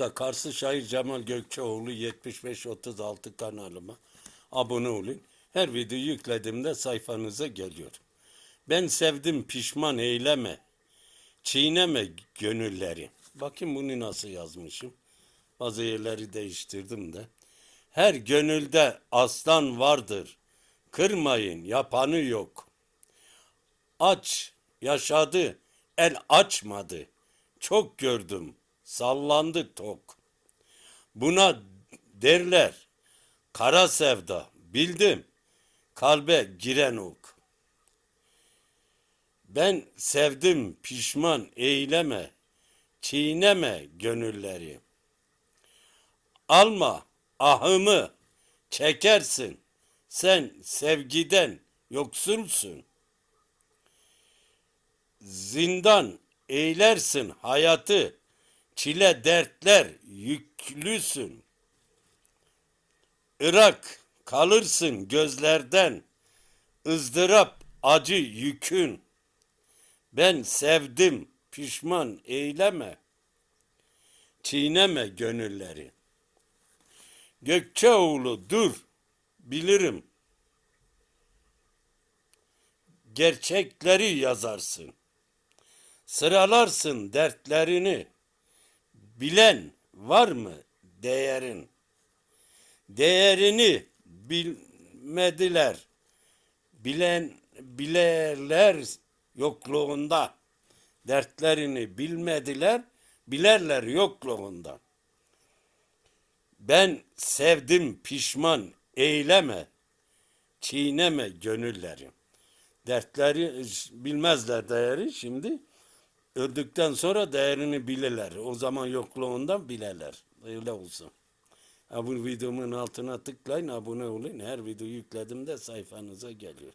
YouTube'da Karşı Şair Cemal Gökçeoğlu 7536 kanalıma abone olun. Her video yüklediğimde sayfanıza geliyor. Ben sevdim pişman eyleme. Çiğneme gönülleri. Bakın bunu nasıl yazmışım. Bazı yerleri değiştirdim de. Her gönülde aslan vardır. Kırmayın yapanı yok. Aç yaşadı el açmadı. Çok gördüm sallandı tok. Buna derler kara sevda bildim kalbe giren ok. Ben sevdim pişman eyleme çiğneme gönülleri. Alma ahımı çekersin sen sevgiden yoksulsun. Zindan eylersin hayatı çile dertler yüklüsün. Irak kalırsın gözlerden ızdırap acı yükün. Ben sevdim pişman eyleme. Çiğneme gönülleri. Gökçeoğlu dur bilirim. Gerçekleri yazarsın. Sıralarsın dertlerini. Bilen var mı değerin? Değerini bilmediler. Bilen bilerler yokluğunda. Dertlerini bilmediler, bilerler yokluğunda. Ben sevdim pişman eyleme, çiğneme gönülleri. Dertleri bilmezler değeri şimdi. Öldükten sonra değerini bilirler. O zaman yokluğundan bilirler. Öyle olsun. Ha, videomun altına tıklayın, abone olun. Her video yüklediğimde sayfanıza geliyor.